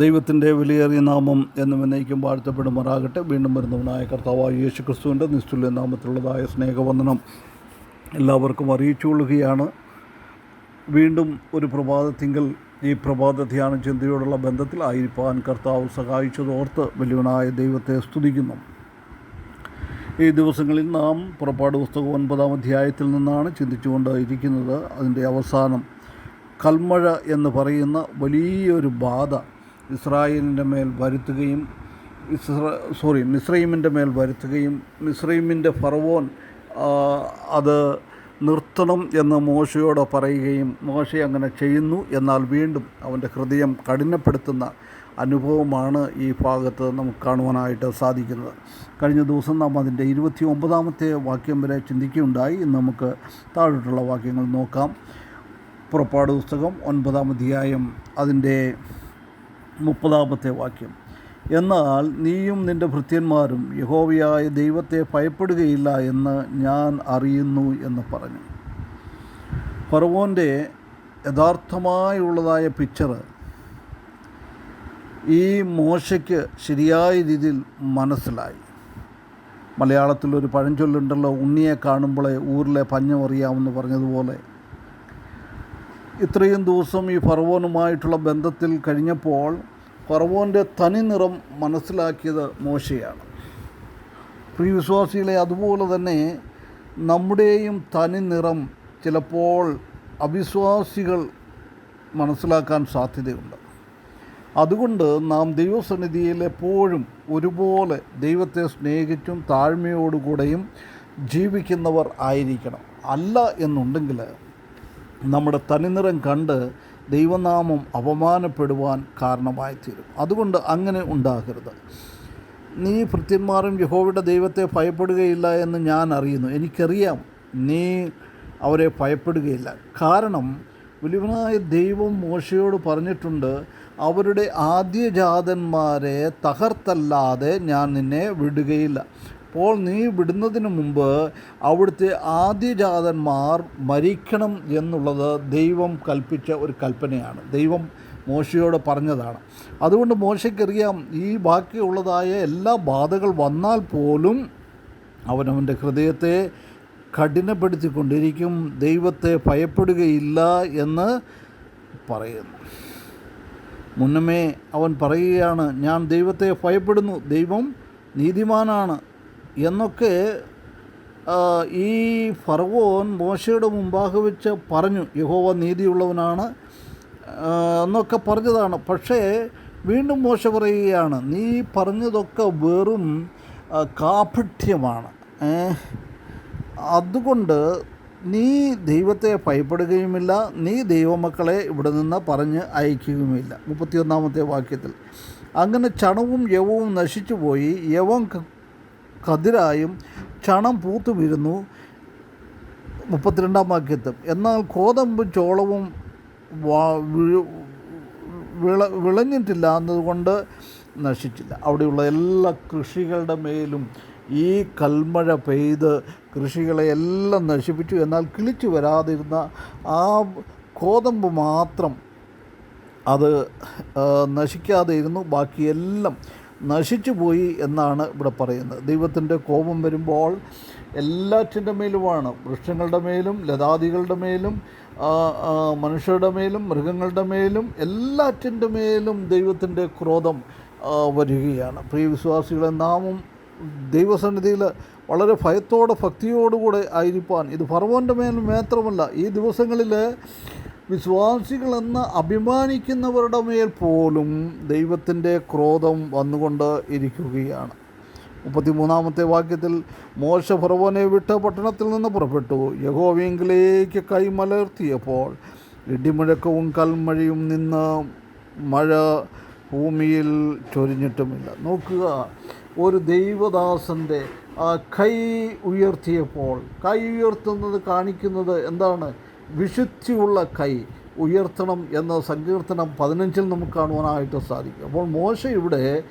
ദൈവത്തിന്റെ വിലയേറിയ നാമം എന്നും എന്നേക്കും വാഴ്ത്തപ്പെടുമാറാകട്ടെ. വീണ്ടും വരുന്നവനായ കർത്താവായ യേശു ക്രിസ്തുവിന്റെ നിസ്തുല്യ നാമത്തിലുള്ളതായ സ്നേഹവന്ദനം എല്ലാവർക്കും അറിയിച്ചുകൊള്ളുകയാണ്. വീണ്ടും ഒരു പ്രഭാതത്തിങ്കൽ ഈ പ്രഭാത ധ്യാന ചിന്തയോടുള്ള ബന്ധത്തിലായിരിക്കാൻ കർത്താവ് സഹായിച്ചതോർത്ത് വലിയവനായ ദൈവത്തെ സ്തുതിക്കുന്നു. ഈ ദിവസങ്ങളിൽ നാം പുറപ്പാട് പുസ്തകം ഒൻപതാം അധ്യായത്തിൽ നിന്നാണ് ചിന്തിച്ചുകൊണ്ട് ഇരിക്കുന്നത്. അതിന്റെ അവസാനം കൽമഴ എന്ന് പറയുന്ന വലിയൊരു ബാധ ഇസ്രായേലിന്റെ മേൽ വരുത്തുകയും ഇസ്ര സോറി മിസ്രൈമിന്റെ മേൽ വരുത്തുകയും മിസ്രൈമിന്റെ ഫറവോൻ അത് നിർത്തണം എന്ന് മോശയോട് പറയുകയും മോശ അങ്ങനെ ചെയ്യുന്നു എന്നാൽ വീണ്ടും അവന്റെ ഹൃദയം കഠിനപ്പെടുത്തുന്ന അനുഭവമാണ് ഈ ഭാഗത്ത് നമുക്ക് കാണുവാനായിട്ട് സാധിക്കുന്നത്. കഴിഞ്ഞ ദിവസം നാം അതിന്റെ ഇരുപത്തി ഒമ്പതാമത്തെ വാക്യം വരെ ചിന്തിക്കുകയുണ്ടായി. ഇന്ന് നമുക്ക് താഴോട്ടുള്ള വാക്യങ്ങൾ നോക്കാം. പുറപ്പാട് പുസ്തകം ഒൻപതാം അധ്യായം അതിന്റെ മുപ്പതാമത്തെ വാക്യം. എന്നാൽ നീയും നിന്റെ ഭൃത്യന്മാരും യഹോവയായ ദൈവത്തെ ഭയപ്പെടുകയില്ല എന്ന് ഞാൻ അറിയുന്നു എന്ന് പറഞ്ഞു. ഫറവോന്റെ യഥാർത്ഥമായുള്ളതായ പിക്ചർ ഈ മോശയ്ക്ക് ശരിയായ രീതിയിൽ മനസ്സിലായി. മലയാളത്തിലൊരു പഴഞ്ചൊല്ലുണ്ടല്ലോ ഉണ്ണിയെ കാണുമ്പോഴേ ഊരിലെ പഞ്ഞം അറിയാമെന്ന് പറഞ്ഞതുപോലെ. ഇത്രയും ദിവസം ഈ ഫറവോനുമായിട്ടുള്ള ബന്ധത്തിൽ കഴിഞ്ഞപ്പോൾ ഫറവോന്റെ തനി നിറം മനസ്സിലാക്കിയത് മോശയാണ്. പ്രിയ വിശ്വാസികളെ അതുപോലെ തന്നെ നമ്മുടെയും തനി നിറം ചിലപ്പോൾ അവിശ്വാസികൾ മനസ്സിലാക്കാൻ സാധ്യതയുണ്ട്. അതുകൊണ്ട് നാം ദൈവസന്നിധിയിൽ എപ്പോഴും ഒരുപോലെ ദൈവത്തെ സ്നേഹിച്ചും താഴ്മയോടുകൂടെയും ജീവിക്കുന്നവർ ആയിരിക്കണം. അല്ല എന്നുണ്ടെങ്കിൽ നമ്മുടെ തനിനിറം കണ്ട് ദൈവനാമം അപമാനപ്പെടുവാൻ കാരണമായി തീരും അതുകൊണ്ട് അങ്ങനെ ഉണ്ടാകരുത്. നീ ഭൃത്യന്മാരും യഹോവയുടെ ദൈവത്തെ ഭയപ്പെടുകയില്ല എന്ന് ഞാൻ അറിയുന്നു. എനിക്കറിയാം നീ അവരെ ഭയപ്പെടുകയില്ല. കാരണം വലിയവനായ ദൈവം മോശയോട് പറഞ്ഞിട്ടുണ്ട് അവരുടെ ആദ്യജാതന്മാരെ തകർത്തല്ലാതെ ഞാൻ നിന്നെ വിടുകയില്ല. അപ്പോൾ നീ വിടുന്നതിന് മുമ്പ് അവിടുത്തെ ആദ്യജാതന്മാർ മരിക്കണം എന്നുള്ളത് ദൈവം കൽപ്പിച്ച ഒരു കൽപ്പനയാണ്. ദൈവം മോശയോട് പറഞ്ഞതാണ്. അതുകൊണ്ട് മോശയ്ക്കറിയാം ഈ ബാക്കിയുള്ളതായ എല്ലാ ബാധകൾ വന്നാൽ പോലും അവനവന്റെ ഹൃദയത്തെ കഠിനപ്പെടുത്തിക്കൊണ്ടിരിക്കും ദൈവത്തെ ഭയപ്പെടുകയില്ല എന്ന് പറയുന്നു. മുന്നമേ അവൻ പറയുകയാണ് ഞാൻ ദൈവത്തെ ഭയപ്പെടുന്നു ദൈവം നീതിമാനാണ് എന്നൊക്കെ ഈ ഫറവോൻ മോശയുടെ മുമ്പാകെ വെച്ച് പറഞ്ഞു യഹോവ നീതിയുള്ളവനാണ് എന്നൊക്കെ പറഞ്ഞതാണ്. പക്ഷേ വീണ്ടും മോശ പറയുകയാണ് നീ പറഞ്ഞതൊക്കെ വെറും കാപിഠ്യമാണ്. അതുകൊണ്ട് നീ ദൈവത്തെ ഭയപ്പെടുകയുമില്ല നീ ദൈവമക്കളെ ഇവിടെ നിന്ന് പറഞ്ഞ് അയക്കുകയുമില്ല. മുപ്പത്തിയൊന്നാമത്തെ വാക്യത്തിൽ. അങ്ങനെ ചണവും യവവും നശിച്ചുപോയി യവം ക- കതിരായും ചണം പൂത്തു വീഴുന്നു മുപ്പത്തിരണ്ടാം വാക്യത്തും എന്നാൽ കോതമ്പും ചോളവും വിള വിളഞ്ഞിട്ടില്ല എന്നതുകൊണ്ട് നശിച്ചില്ല. അവിടെയുള്ള എല്ലാ കൃഷികളുടെ മേലും ഈ കൽമഴ പെയ്ത് കൃഷികളെ എല്ലാം നശിപ്പിച്ചു. എന്നാൽ കിളിച്ചു വരാതിരുന്ന ആ കോതമ്പ് മാത്രം അത് നശിക്കാതെ ഇരുന്നു. ബാക്കിയെല്ലാം നശിച്ചു പോയി എന്നാണ് ഇവിടെ പറയുന്നത്. ദൈവത്തിന്റെ കോപം വരുമ്പോൾ എല്ലാറ്റിന്റെ മേലുമാണ്. വൃക്ഷങ്ങളുടെ മേലും ലതാദികളുടെ മേലും മനുഷ്യരുടെ മേലും മൃഗങ്ങളുടെ മേലും എല്ലാറ്റിന്റെ മേലും ദൈവത്തിന്റെ ക്രോധം വരികയാണ്. പ്രിയ വിശ്വാസികളെ നാമും ദൈവസന്നിധിയിൽ വളരെ ഭയത്തോടെ ഭക്തിയോടുകൂടെ ആയിരിക്കാൻ ഇത് ഫറവോന്റെ മേലും മാത്രമല്ല ഈ ദിവസങ്ങളിൽ വിശ്വാസികളെന്ന് അഭിമാനിക്കുന്നവരുടെ മേൽ പോലും ദൈവത്തിന്റെ ക്രോധം വന്നുകൊണ്ട് ഇരിക്കുകയാണ്. മുപ്പത്തിമൂന്നാമത്തെ വാക്യത്തിൽ മോശ ഫറവോനെ വിട്ട് പട്ടണത്തിൽ നിന്ന് പുറപ്പെട്ടു. യഹോവയെങ്കിലേക്ക് കൈമലർത്തിയപ്പോൾ ഇടിമുഴക്കവും കൽമഴയും നിന്ന് മഴ ഭൂമിയിൽ ചൊരിഞ്ഞിട്ടുമില്ല. നോക്കുക ഒരു ദൈവദാസന്റെ കൈ ഉയർത്തിയപ്പോൾ കൈ ഉയർത്തുന്നത് കാണിക്കുന്നത് എന്താണ്? വിശുദ്ധിയുള്ള കൈ ഉയർത്തണം എന്ന സങ്കീർത്തനം പതിനഞ്ചിൽ നമുക്ക് കാണുവാനായിട്ട് സാധിക്കും. അപ്പോൾ മോശ ഇവിടെ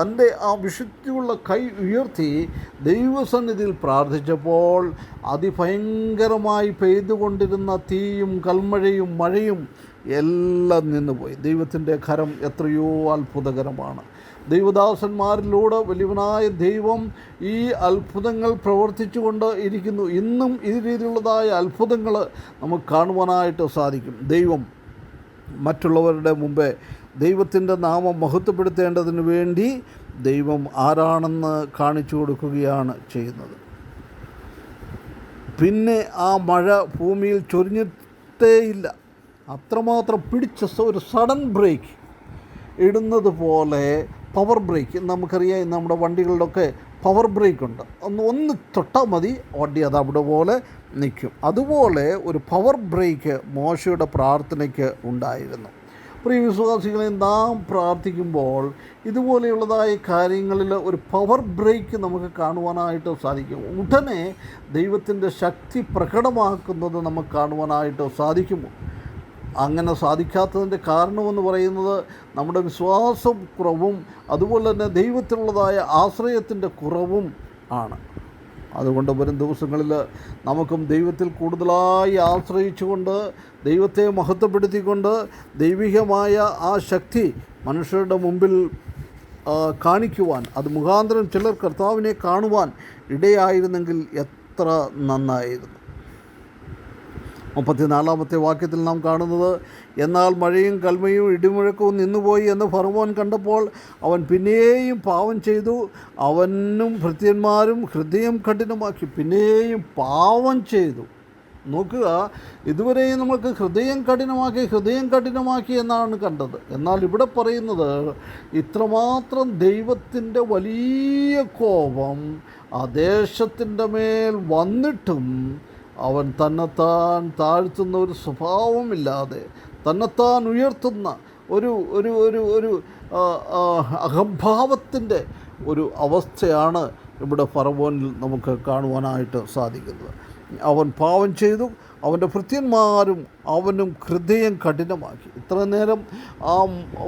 തന്റെ ആ വിശുദ്ധിയുള്ള കൈ ഉയർത്തി ദൈവസന്നിധിയിൽ പ്രാർത്ഥിച്ചപ്പോൾ അതിഭയങ്കരമായി പെയ്തുകൊണ്ടിരുന്ന തീയും കൽമഴയും മഴയും എല്ലാം നിന്നുപോയി. ദൈവത്തിന്റെ കരം എത്രയോ അത്ഭുതകരമാണ്. ദൈവദാസന്മാരിലൂടെ വലിയവനായ ദൈവം ഈ അത്ഭുതങ്ങൾ പ്രവർത്തിച്ചുകൊണ്ട് ഇരിക്കുന്നു. ഇന്നും ഈ രീതിയിലുള്ളതായ അത്ഭുതങ്ങൾ നമുക്ക് കാണുവാനായിട്ട് സാധിക്കും. ദൈവം മറ്റുള്ളവരുടെ മുമ്പേ ദൈവത്തിന്റെ നാമം മഹത്വപ്പെടുത്തേണ്ടതിന് വേണ്ടി ദൈവം ആരാണെന്ന് കാണിച്ചു കൊടുക്കുകയാണ് ചെയ്യുന്നത്. പിന്നെ ആ മഴ ഭൂമിയിൽ ചൊരിഞ്ഞിട്ടേയില്ല. അത്രമാത്രം പിടിച്ച ഒരു സഡൻ ബ്രേക്ക് ഇടുന്നത് പോലെ പവർ ബ്രേക്ക് നമുക്കറിയാം നമ്മുടെ വണ്ടികളിലൊക്കെ പവർ ബ്രേക്ക് ഉണ്ട്. ഒന്ന് ഒന്ന് തൊട്ടാൽ മതി. വണ്ടി അത് അവിടെ പോലെ നിൽക്കും. അതുപോലെ ഒരു പവർ ബ്രേക്ക് മോശയുടെ പ്രാർത്ഥനയ്ക്ക് ഉണ്ടായിരുന്നു. പ്രിയ വിശ്വാസികളെ നാം പ്രാർത്ഥിക്കുമ്പോൾ ഇതുപോലെയുള്ളതായ കാര്യങ്ങളിൽ ഒരു പവർ ബ്രേക്ക് നമുക്ക് കാണുവാനായിട്ട് സാധിക്കും. ഉടനെ ദൈവത്തിന്റെ ശക്തി പ്രകടമാക്കുന്നത് നമുക്ക് കാണുവാനായിട്ട് സാധിക്കുമോ? അങ്ങനെ സാധിക്കാത്തതിന്റെ കാരണമെന്ന് പറയുന്നത് നമ്മുടെ വിശ്വാസം കുറവും അതുപോലെ തന്നെ ദൈവത്തിലുള്ളതായ ആശ്രയത്തിന്റെ കുറവും ആണ്. അതുകൊണ്ട് വരും ദിവസങ്ങളിൽ നമുക്കും ദൈവത്തിൽ കൂടുതലായി ആശ്രയിച്ചുകൊണ്ട് ദൈവത്തെ മഹത്വപ്പെടുത്തിക്കൊണ്ട് ദൈവികമായ ആ ശക്തി മനുഷ്യരുടെ മുമ്പിൽ കാണിക്കുവാൻ അത് മുഖാന്തരം ചിലർ കർത്താവിനെ കാണുവാൻ ഇടയായിരുന്നെങ്കിൽ എത്ര നന്നായിരുന്നു. മുപ്പത്തിനാലാമത്തെ വാക്യത്തിൽ നാം കാണുന്നത് എന്നാൽ മഴയും കൽമയും ഇടിമുഴക്കവും നിന്നുപോയി എന്ന് ഫറവോൻ കണ്ടപ്പോൾ അവൻ പിന്നെയും പാവം ചെയ്തു. അവനും ഭൃത്യന്മാരും ഹൃദയം കഠിനമാക്കി പിന്നെയും പാവം ചെയ്തു. നോക്കുക ഇതുവരെയും നമ്മൾക്ക് ഹൃദയം കഠിനമാക്കി ഹൃദയം കഠിനമാക്കി എന്നാണ് കണ്ടത്. എന്നാൽ ഇവിടെ പറയുന്നത് ഇത്രമാത്രം ദൈവത്തിന്റെ വലിയ കോപം ആ ദേശത്തിന്റെ മേൽ വന്നിട്ടും അവൻ തന്നെത്താൻ താഴ്ത്തുന്ന ഒരു സ്വഭാവമില്ലാതെ തന്നെത്താൻ ഉയർത്തുന്ന ഒരു ഒരു ഒരു ഒരു അഹംഭാവത്തിന്റെ ഒരു അവസ്ഥയാണ് ഇവിടെ ഫറവോനിൽ നമുക്ക് കാണുവാനായിട്ട് സാധിക്കുന്നത്. അവൻ പാവം ചെയ്തു അവന്റെ ഭൃത്യന്മാരും അവനും ഹൃദയം കഠിനമാക്കി. ഇത്ര നേരം ആ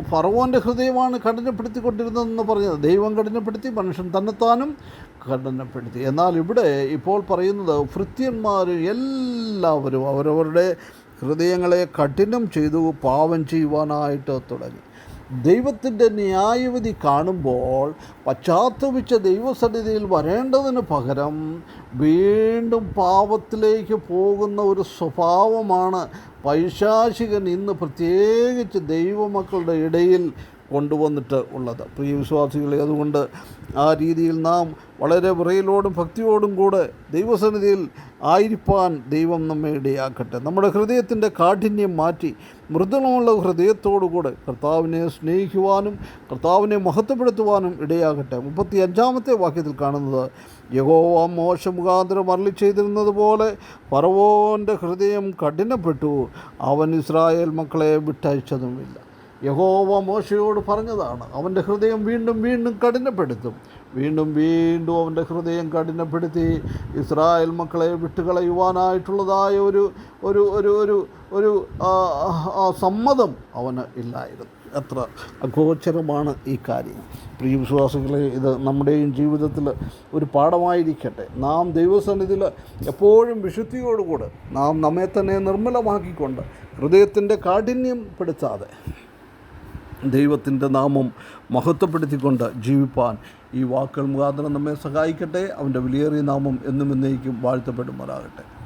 ഫറവോന്റെ ഹൃദയമാണ് കഠിനപ്പെടുത്തിക്കൊണ്ടിരുന്നതെന്ന് പറഞ്ഞത്. ദൈവം കഠിനപ്പെടുത്തി മനുഷ്യൻ തന്നെത്താനും കഠിനപ്പെടുത്തി എന്നാൽ ഇവിടെ ഇപ്പോൾ പറയുന്നത് ഭൃത്യന്മാർ എല്ലാവരും അവരവരുടെ ഹൃദയങ്ങളെ കഠിനം ചെയ്തു പാവം ചെയ്യുവാനായിട്ട് തുടങ്ങി. ദൈവത്തിന്റെ ന്യായവിധി കാണുമ്പോൾ പശ്ചാത്തപിച്ച ദൈവസന്നിധിയിൽ വരേണ്ടതിന് പകരം വീണ്ടും പാപത്തിലേക്ക് പോകുന്ന ഒരു സ്വഭാവമാണ് പൈശാചികൻ ഇന്ന് പ്രത്യേകിച്ച് ദൈവമക്കളുടെ ഇടയിൽ കൊണ്ടുവന്നിട്ട് ഉള്ളത്. പ്രിയ വിശ്വാസികളെ അതുകൊണ്ട് ആ രീതിയിൽ നാം വളരെ വിറയലോടും ഭക്തിയോടും കൂടെ ദൈവസന്നിധിയിൽ ആയിരിക്കാൻ ദൈവം നമ്മെ ഇടയാക്കട്ടെ. നമ്മുടെ ഹൃദയത്തിന്റെ കാഠിന്യം മാറ്റി മൃദുലമുള്ള ഹൃദയത്തോടുകൂടെ കർത്താവിനെ സ്നേഹിക്കുവാനും കർത്താവിനെ മഹത്വപ്പെടുത്തുവാനും ഇടയാകട്ടെ. മുപ്പത്തി അഞ്ചാമത്തെ വാക്യത്തിൽ കാണുന്നത് യഹോവ മോശ മുഖാന്തരം അരളി ചെയ്തിരുന്നത് പോലെ ഫറവോന്റെ ഹൃദയം കഠിനപ്പെട്ടു. അവൻ ഇസ്രായേൽ മക്കളെ വിട്ടയച്ചതുമില്ല. യഹോവ മോശയോട് പറഞ്ഞതാണ് അവന്റെ ഹൃദയം വീണ്ടും വീണ്ടും കഠിനപ്പെടുത്തും. വീണ്ടും വീണ്ടും അവന്റെ ഹൃദയം കഠിനപ്പെടുത്തി ഇസ്രായേൽ മക്കളെ വിട്ടുകളയുവാനായിട്ടുള്ളതായ ഒരു ഒരു ഒരു ഒരു ഒരു സമ്മതം അവന് ഇല്ലായിരുന്നു. എത്ര അഗോചരമാണ് ഈ കാര്യം. പ്രിയ വിശ്വാസികളെ ഇത് നമ്മുടെയും ജീവിതത്തിൽ ഒരു പാഠമായിരിക്കട്ടെ. നാം ദൈവസന്നിധിയിൽ എപ്പോഴും വിശുദ്ധിയോടുകൂടെ നാം നമ്മെ തന്നെ നിർമ്മലമാക്കിക്കൊണ്ട് ഹൃദയത്തിന്റെ കാഠിന്യം പെടുത്താതെ ദൈവത്തിന്റെ നാമം മഹത്വപ്പെടുത്തിക്കൊണ്ട് ജീവിപ്പാൻ ഈ വാക്കുകൾ മുഖാന്തരം നമ്മെ സഹായിക്കട്ടെ. അവന്റെ വിലയേറിയ നാമം എന്നും എന്നേക്കും വാഴ്ത്തപ്പെടുമാറാകട്ടെ.